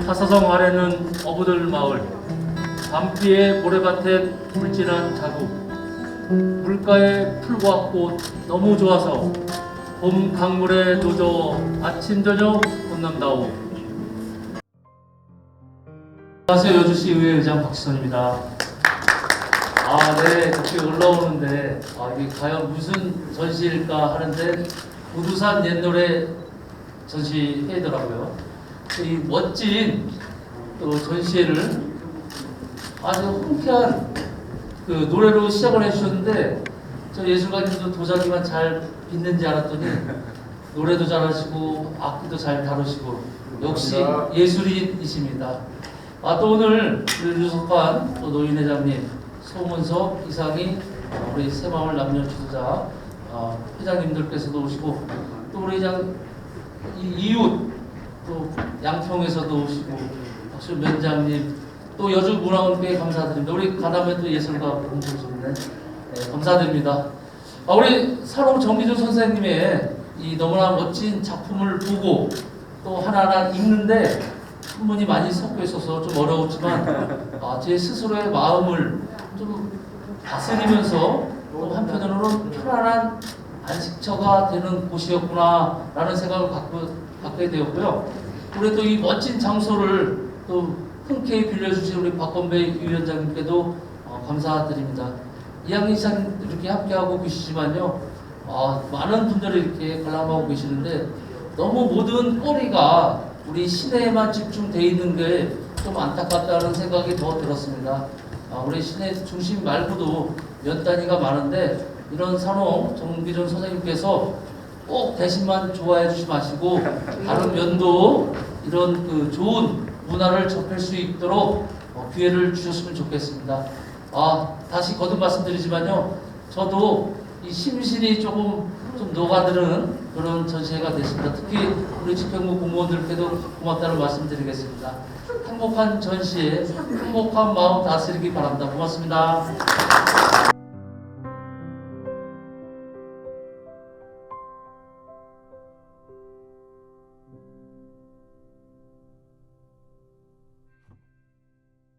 타사성 아래는 어부들 마을 밤비에 모래밭에 물진한 자국. 물가에 풀과 꽃 너무 좋아서 봄 강물에 노져 아침 저녁 꽃남다오. 안녕하세요. 여주시 의회 의장 박지선입니다. 아, 네, 이렇게 올라오는데, 아, 이게 과연 무슨 전시일까 하는데, 우두산 옛 노래 전시회더라고요. 이 멋진 또 전시회를 아주 흔쾌한 그 노래로 시작을 해주셨는데, 저 예술가님도 도자기만 잘 빚는지 알았더니, 노래도 잘하시고, 악기도 잘 다루시고, 역시 감사합니다. 예술인이십니다. 아, 또 오늘 우리 유석환 또 노인 회장님, 소문석 이상희 어, 우리 새마을 남녀 지도자 어, 회장님들께서도 오시고 또 우리 장 이, 이웃 또 양평에서도 오시고 박수 면장님 또 여주 문화원교회 감사드립니다. 우리 가담에 또 예술가 오셨네. 네, 감사드립니다. 아, 우리 사롱 정기준 선생님의 이 너무나 멋진 작품을 보고 또 하나하나 읽는데 한문이 많이 섞여 있어서 좀 어려웠지만 아, 제 스스로의 마음을 좀 다스리면서 또 한편으로는 편안한 안식처가 되는 곳이었구나라는 생각을 갖고, 갖게 되었고요. 또이 멋진 장소를 또 흔쾌히 빌려주신 우리 박건배 위원장님께도 어, 감사드립니다. 이양희 시장 이렇게 함께하고 계시지만요. 어, 많은 분들이 이렇게 관람하고 계시는데 너무 모든 꼬리가 우리 시내에만 집중돼 있는 게 좀 안타깝다는 생각이 더 들었습니다. 아, 우리 시내 중심 말고도 몇 단위가 많은데 이런 산업 정기준 선생님께서 꼭 대신만 좋아해 주지 마시고 다른 면도 이런 그 좋은 문화를 접할 수 있도록 어, 기회를 주셨으면 좋겠습니다. 아 다시 거듭 말씀드리지만요, 저도 이 심신이 조금 좀 녹아드는 그런 전시회가 됐습니다. 특히 우리 집행부 공무원들께도 고맙다는 말씀드리겠습니다. 행복한 전시회, 행복한 마음 다스리기 바랍니다. 고맙습니다.